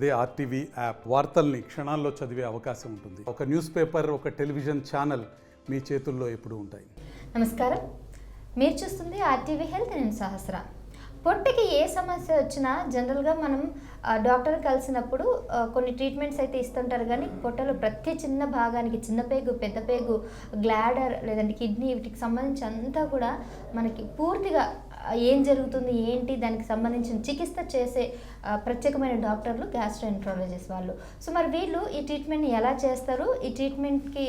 అదే RTV app వార్తల్ని క్షణాల్లో చదివే అవకాశం ఉంటుంది. ఒక న్యూస్ పేపర్ ఒక టెలివిజన్ ఛానల్ మీ చేతుల్లో ఎప్పుడు ఉంటాయి. నమస్కారం. మీరు చూస్తుంది ఆర్టీవీ హెల్త్ నేను సహస్ర. పొట్టకి ఏ సమస్య వచ్చినా జనరల్గా మనం డాక్టర్ కలిసినప్పుడు కొన్ని ట్రీట్మెంట్స్ అయితే ఇస్తుంటారు కానీ పొట్టలో ప్రతి చిన్న భాగానికి చిన్న పేగు పెద్ద పేగు గ్లాడర్ లేదంటే కిడ్నీ వీటికి సంబంధించి అంతా కూడా మనకి పూర్తిగా ఏం జరుగుతుంది ఏంటి దానికి సంబంధించిన చికిత్స చేసే ప్రత్యేకమైన డాక్టర్లు గ్యాస్ట్రోఎంట్రాలజిస్ట్ వాళ్ళు. సో మరి వీళ్ళు ఈ ట్రీట్మెంట్ని ఎలా చేస్తారు? ఈ ట్రీట్మెంట్కి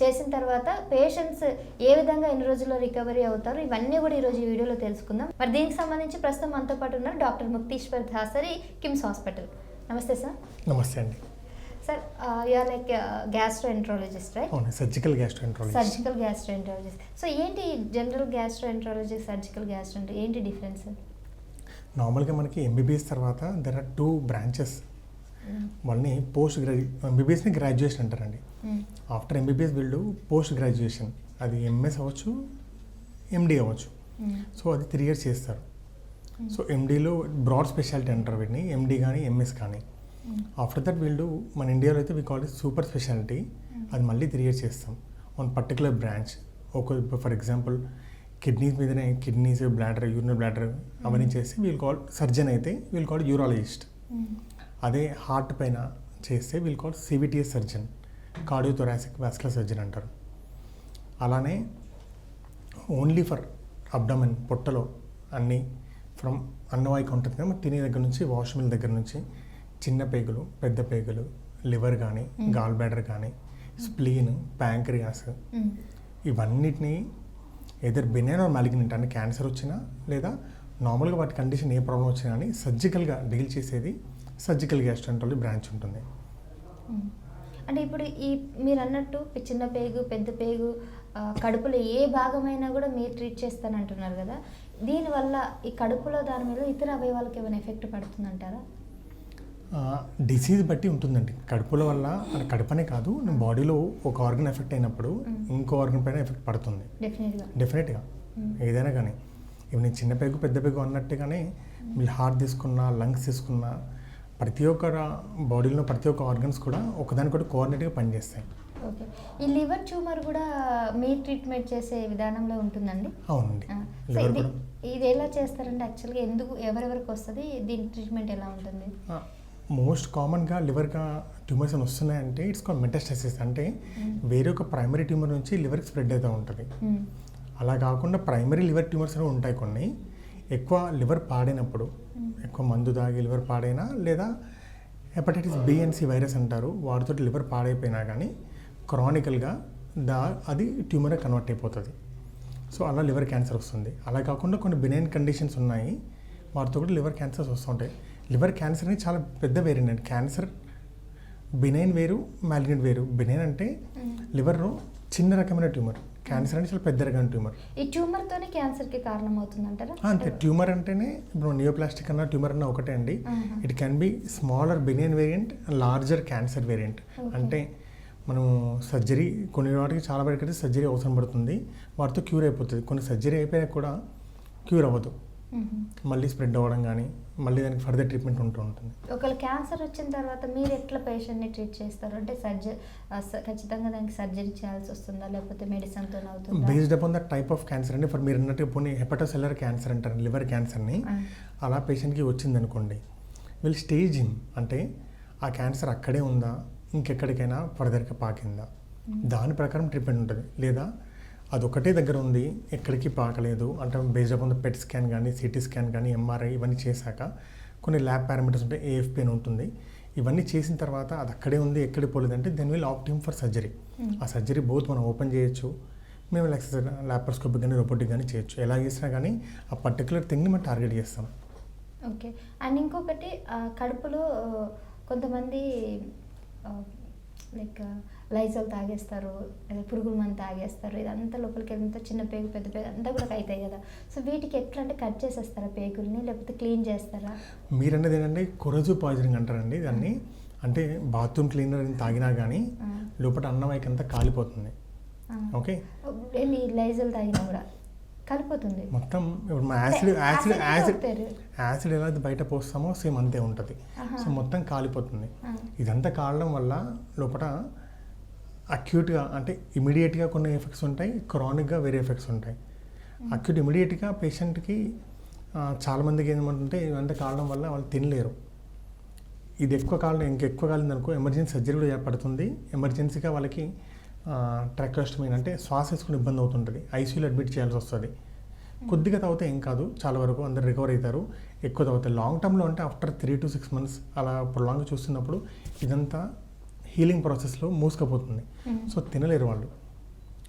చేసిన తర్వాత పేషెంట్స్ ఏ విధంగా ఎన్ని రోజుల్లో రికవరీ అవుతారు? ఇవన్నీ కూడా ఈరోజు ఈ వీడియోలో తెలుసుకుందాం. మరి దీనికి సంబంధించి ప్రస్తుతం మనతో పాటు ఉన్నారు doctor Mukteshwar Dasari KIMS hospital. నమస్తే సార్. నమస్తే అండి. Sir you are like gastroenterologist right అవును surgical gastroenterology surgical gastroenterologist so ఏంటి జనరల్ గ్యాస్ట్రోఎంట్రాలజిస్ట్ సర్జికల్ గ్యాస్ట్రోఎంట్రో ఏంటి డిఫరెన్స్ నార్మల్గా మనకి ఎంబీబీఎస్ తర్వాత దెర్ ఆర్ టూ బ్రాంచెస్ వాళ్ళని పోస్ట్ గ్రాడ్యు ఎంబీబీఎస్ని గ్రాడ్యుయేషన్ అంటారండి. ఆఫ్టర్ ఎంబీబీఎస్ వీళ్ళు పోస్ట్ గ్రాడ్యుయేషన్ అది ఎంఎస్ అవ్వచ్చు ఎండి అవ్వచ్చు. సో అది త్రీ ఇయర్స్ చేస్తారు. సో ఎండీలో బ్రాడ్ స్పెషాలిటీ అంటారు వీటిని. ఎండి కానీ ఎంఎస్ కానీ. ఆఫ్టర్ దట్ వీళ్ళు మన ఇండియాలో అయితే వీ కాల్ సూపర్ స్పెషాలిటీ అది మళ్ళీ త్రీ ఇయర్స్ చేస్తాం. వన్ పర్టికులర్ బ్రాంచ్ ఒక ఫర్ ఎగ్జాంపుల్ కిడ్నీస్ మీదనే కిడ్నీస్ బ్లాడర్ యూరినల్ బ్లాడర్ అవన్నీ చేసి వీళ్ళు కాల్ సర్జన్ అయితే వీళ్ళు కాల్ యూరాలజిస్ట్ అదే హార్ట్ పైన చేస్తే వీళ్ళు call CVTS surgeon cardiothoracic vascular surgeon అంటారు. అలానే ఓన్లీ ఫర్ అబ్డమన్ పొట్టలో అన్నీ ఫ్రమ్ అన్నవాయిక ఉంటుంది కదా తినే దగ్గర నుంచి వాష్మిల్ దగ్గర నుంచి చిన్న పేగులు పెద్ద పేగులు లివర్ కానీ గాల్ బ్లాడర్ కానీ స్ప్లీన్ ప్యాంక్రియాస్ ఇవన్నిటిని ఎదర్ బెనైన్ ఆర్ మ్యాలిగ్నెంట్ అంటే క్యాన్సర్ వచ్చినా లేదా నార్మల్గా వాటి కండిషన్ ఏ ప్రాబ్లం వచ్చినా కానీ సర్జికల్గా డీల్ చేసేది సర్జికల్ గ్యాస్ట్రంటాలజీ బ్రాంచ్ ఉంటుంది. అంటే ఇప్పుడు ఈ మీరు అన్నట్టు చిన్న పేగు పెద్ద పేగు కడుపులో ఏ భాగమైనా కూడా మీరు ట్రీట్ చేస్తానంటున్నారు కదా. దీనివల్ల ఈ కడుపులో దాని మీద ఇతర అవయవాలకు ఏమైనా ఎఫెక్ట్ పడుతుందంటారా? డిసీజ్ బట్టి ఉంటుందండి. కడుపుల వల్ల కడుపనే కాదు బాడీలో ఒక ఆర్గన్ ఎఫెక్ట్ అయినప్పుడు ఇంకో ఆర్గన్ పైన ఎఫెక్ట్ పడుతుంది. డెఫినెట్గా ఏదైనా కానీ. ఇప్పుడు నేను చిన్న పెగు పెద్ద పెగు అన్నట్టుగానే మీరు హార్ట్ తీసుకున్నా లంగ్స్ తీసుకున్నా ప్రతి ఒక్క బాడీలో ప్రతి ఒక్క ఆర్గన్స్ కూడా ఒకదానికొకటి కోఆర్డినేట్గా పనిచేస్తాయి. ఓకే ఈ లివర్ ట్యూమర్ కూడా మీరు ట్రీట్మెంట్ చేసే విధానంలో ఉంటుందండి? అవునండి. ఇది ఇది ఎలా చేస్తారంటే యాక్చువల్గా ఎందుకు ఎవరెవరికి వస్తుంది? దీని ట్రీట్మెంట్ ఎలా ఉంటుంది? మోస్ట్ కామన్గా లివర్గా ట్యూమర్స్ అని వస్తున్నాయంటే ఇట్స్ కాల్ మెటాస్టసిస్. అంటే వేరే ఒక ప్రైమరీ ట్యూమర్ నుంచి లివర్కి స్ప్రెడ్ అవుతూ ఉంటుంది. అలా కాకుండా ప్రైమరీ లివర్ ట్యూమర్స్ అనేవి ఉంటాయి కొన్ని. ఎక్కువ లివర్ పాడైనప్పుడు ఎక్కువ మందు తాగి లివర్ పాడైనా లేదా hepatitis B and C virus అంటారు వాటితో లివర్ పాడైపోయినా కానీ క్రానికల్గా దా అది ట్యూమర్గా కన్వర్ట్ అయిపోతుంది. సో అలా లివర్ క్యాన్సర్ వస్తుంది. అలా కాకుండా కొన్ని బినైన్ కండిషన్స్ ఉన్నాయి. వాటితో కూడా లివర్ క్యాన్సర్స్ వస్తుంటాయి లివర్ క్యాన్సర్ అనేది చాలా పెద్ద వేరియంట్. అండి క్యాన్సర్ బినైన్ వేరు మ్యాలిగ్నెంట్ వేరు. బినైన్ అంటే లివర్లో చిన్న రకమైన ట్యూమర్. క్యాన్సర్ అంటే చాలా పెద్ద రకమైన ట్యూమర్. ఈ ట్యూమర్తోనే క్యాన్సర్కి కారణం అవుతుందంటారా అంతే. ట్యూమర్ అంటేనే ఇప్పుడు నియోప్లాస్టిక్ అన్న ట్యూమర్ అన్న ఒకటే అండి. It can be smaller benign variant larger cancer variant. అంటే మనం సర్జరీ కొన్ని వాటికి చాలా వరకు సర్జరీ అవసరం పడుతుంది. వాటితో క్యూర్ అయిపోతుంది. కొన్ని సర్జరీ అయిపోయినా కూడా క్యూర్ అవ్వదు. మళ్ళీ స్ప్రెడ్ అవ్వడం కానీ మళ్ళీ దానికి ఫర్దర్ ట్రీట్మెంట్ ఉంటూ ఉంటుంది. ఒకవేళ క్యాన్సర్ వచ్చిన తర్వాత మీరు ఎట్లా పేషెంట్ని ట్రీట్ చేస్తారు? అంటే సర్జరీ ఖచ్చితంగా దానికి సర్జరీ చేయాల్సి వస్తుందా? లేకపోతే మెడిసిన్తో అవుతుందా? Based upon the type of cancer అండి. ఫర్ మీరు అన్నట్టు పోనీ హెపటోసెల్లర్ క్యాన్సర్ అంటారు లివర్ క్యాన్సర్ని. అలా పేషెంట్కి వచ్చింది అనుకోండి వీళ్ళు స్టేజ్ ఇన్ అంటే ఆ క్యాన్సర్ అక్కడే ఉందా? ఇంకెక్కడికైనా ఫర్దర్గా పాకిందా? దాని ప్రకారం ట్రీట్మెంట్ ఉంటుంది. లేదా అది ఒకటే దగ్గర ఉంది. ఎక్కడికి పాకలేదు. అంటే based upon the PET scan కానీ సిటీ స్కాన్ కానీ ఎంఆర్ఐ ఇవన్నీ చేశాక కొన్ని ల్యాబ్ పారామీటర్స్ ఉంటాయి. ఏఎఫ్పి అని ఉంటుంది. ఇవన్నీ చేసిన తర్వాత అది అక్కడే ఉంది. ఎక్కడికి పోలేదంటే then will opt for surgery ఆ సర్జరీ బోత్ మనం ఓపెన్ చేయొచ్చు. మేము ల్యాప్రోస్కోపిక్ కానీ రోబోటిక్ కానీ చేయొచ్చు. ఎలా చేసినా కానీ ఆ పర్టికులర్ థింగ్ని మనం టార్గెట్ చేస్తాం. ఓకే అండ్ ఇంకొకటి కడుపులో కొంతమంది లైక్ లైజల్ తాగేస్తారు లేదా పురుగుల మందు తాగేస్తారు ఇదంతా లోపలికి వెళ్తే చిన్న పేగు పెద్ద పేగు అంతా కూడా అవుతాయి కదా సో వీటికి ఎట్లా అంటే కట్ చేసేస్తారా పేగుల్ని లేకపోతే క్లీన్ చేస్తారా మీరు అనేది ఏంటంటే కొరజు పాయిజనింగ్ అంటారండి దాన్ని అంటే బాత్రూమ్ క్లీనర్ తాగినా కానీ. లోపల అన్నం అంతా కాలిపోతుంది. ఓకే లైజల్ తాగినా కూడా కలిపోతుంది మొత్తం ఇప్పుడు మా యాసిడ్ యాసిడ్ యాసిడ్. యాసిడ్ ఎలా బయట పోస్తామో సేమ్ అంతే ఉంటుంది. సో మొత్తం కాలిపోతుంది. ఇదంతా కాలడం వల్ల లోపల అక్యూట్గా అంటే ఇమీడియట్గా కొన్ని ఎఫెక్ట్స్ ఉంటాయి క్రానిక్గా వేరే ఎఫెక్ట్స్ ఉంటాయి. అక్యూట్ ఇమీడియట్గా పేషెంట్కి చాలామందికి ఏమంటుంటే ఇవంతా కాలడం వల్ల వాళ్ళు తినలేరు. ఇది ఎక్కువ కాలం ఇంకెక్కువ కాలం అనుకో ఎమర్జెన్సీ సర్జరీ కూడా పడుతుంది ఎమర్జెన్సీగా వాళ్ళకి ట్రాకోస్టమీన్ అంటే శ్వాస వేసుకుని ఇబ్బంది అవుతుంటుంది. ఐసీయూలో అడ్మిట్ చేయాల్సి వస్తుంది. కొద్దిగా తాగితే ఏం కాదు చాలా వరకు అందరు రికవర్ అవుతారు. ఎక్కువ తాగుతారు లాంగ్ టర్మ్లో అంటే after three to six months అలా ప్రొలాంగ్ చూస్తున్నప్పుడు ఇదంతా హీలింగ్ ప్రాసెస్లో మూసుకుపోతుంది. సో తినలేరు వాళ్ళు.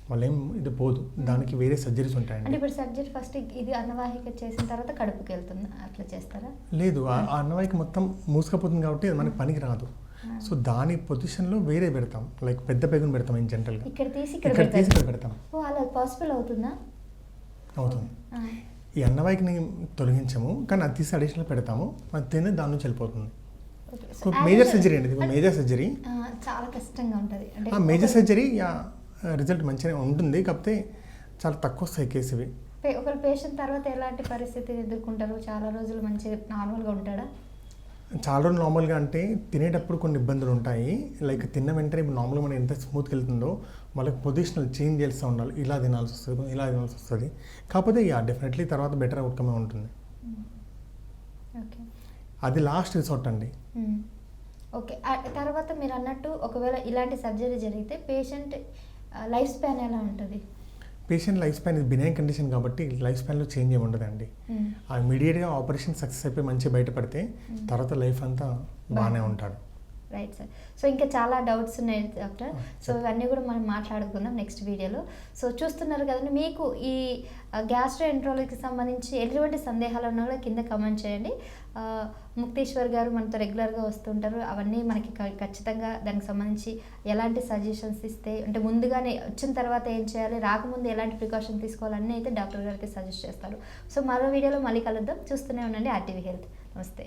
వాళ్ళు ఏం ఇది పోదు. దానికి వేరే సర్జరీస్ అంటే ఉంటాయండి ఇప్పుడు సర్జరీ ఫస్ట్ ఇది అన్నవాహిక చేసిన తర్వాత కడుపుకి వెళ్తుంది. అట్లా చేస్తారా? లేదు. ఆ అన్నవాయికి మొత్తం మూసుకుపోతుంది కాబట్టి అది మనకి పనికి రాదు. సో దాని పొజిషన్లో వేరే పెడతాం. లైక్ పెద్ద పెగుని పెడతాం ఇన్ జనరల్గా. ఇక్కడ తీసి ఇక్కడ తీసి ఇక్కడ పెడతాం. ఓ అలా పాసిబుల్ అవుతుందా? అవుతుంది. ఈ అన్నవాయికిని తొలగించము. కానీ అది తీసి అడిషనల్ పెడతాము. అది తిని దాని నుంచి వెళ్ళిపోతుంది. మేజర్ సర్జరీ అండి మేజర్ సర్జరీ చాలా కష్టంగా ఉంటుంది. అంటే మేజర్ సర్జరీ రిజల్ట్ మంచిగానే ఉంటుంది. కాకపోతే చాలా తక్కువ వస్తాయి కేసు ఇవి పే- ఒకరు పేషెంట్ తర్వాత ఎలాంటి పరిస్థితిని ఎదుర్కొంటారు? చాలా రోజులు మంచిగా నార్మల్గా ఉంటాడా? చాలా రోజులు నార్మల్గా అంటే తినేటప్పుడు కొన్ని ఇబ్బందులు ఉంటాయి. లైక్ తిన్న వెంటనే ఇప్పుడు నార్మల్గా మనం ఎంత స్మూత్కి వెళ్తుందో వాళ్ళకి పొజిషనల్ చేంజ్ చేస్తూ ఉండాలి. ఇలా తినాల్సి వస్తుంది ఇలా తినాల్సి వస్తుంది. కాకపోతే యా డెఫినెట్లీ తర్వాత బెటర్ అవుట్కమే ఉంటుంది. ఓకే అది లాస్ట్ రిసార్ట్ అండి. ఓకే. తర్వాత మీరు అన్నట్టు ఒకవేళ ఇలాంటి సర్జరీ జరిగితే పేషెంట్ లైఫ్ స్పాన్ ఎలా ఉంటుంది? పేషెంట్ లైఫ్ స్పాన్ ఇది బినైన్ కండిషన్ కాబట్టి లైఫ్ స్పాన్లో చేంజ్ ఏమి ఉండదండి. ఇమీడియట్గా ఆపరేషన్ సక్సెస్ అయిపోయి మంచి బయటపడితే తర్వాత లైఫ్ అంతా బాగానే ఉంటాడు. రైట్ సార్ సో ఇంకా చాలా డౌట్స్ ఉన్నాయి డాక్టర్ సో ఇవన్నీ కూడా మనం మాట్లాడుకుందాం నెక్స్ట్ వీడియోలో సో చూస్తున్నారు కదండి మీకు ఈ గ్యాస్ట్రో ఎంట్రాలజీకి సంబంధించి ఎటువంటి సందేహాలు ఉన్నా కింద కమెంట్ చేయండి. ముక్తేశ్వర్ గారు మనతో రెగ్యులర్గా వస్తుంటారు. అవన్నీ మనకి ఖచ్చితంగా దానికి సంబంధించి ఎలాంటి సజెషన్స్ ఇస్తే అంటే ముందుగానే వచ్చిన తర్వాత ఏం చేయాలి రాకముందు ఎలాంటి ప్రికాషన్ తీసుకోవాలన్నీ అయితే డాక్టర్ గారు అయితే సజెస్ట్ చేస్తారు. సో మరో వీడియోలో మళ్ళీ కలుద్దాం. చూస్తూనే ఉండండి ఆర్టీవీ హెల్త్. నమస్తే.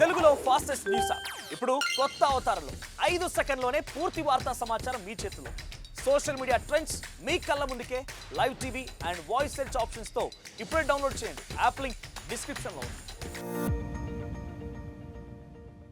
తెలుగులో ఫాస్టెస్ట్ న్యూస్ ఇప్పుడు కొత్త అవతారంలో ఐదు సెకండ్లోనే పూర్తి వార్తా సమాచారం మీ చేతిలో. సోషల్ మీడియా ట్రెండ్స్ మీ కళ్ళ ముందుకే live TV and voice search ఆప్షన్స్తో ఇప్పుడే డౌన్లోడ్ చేయండి. యాప్ లింక్ డిస్క్రిప్షన్లో ఉంది.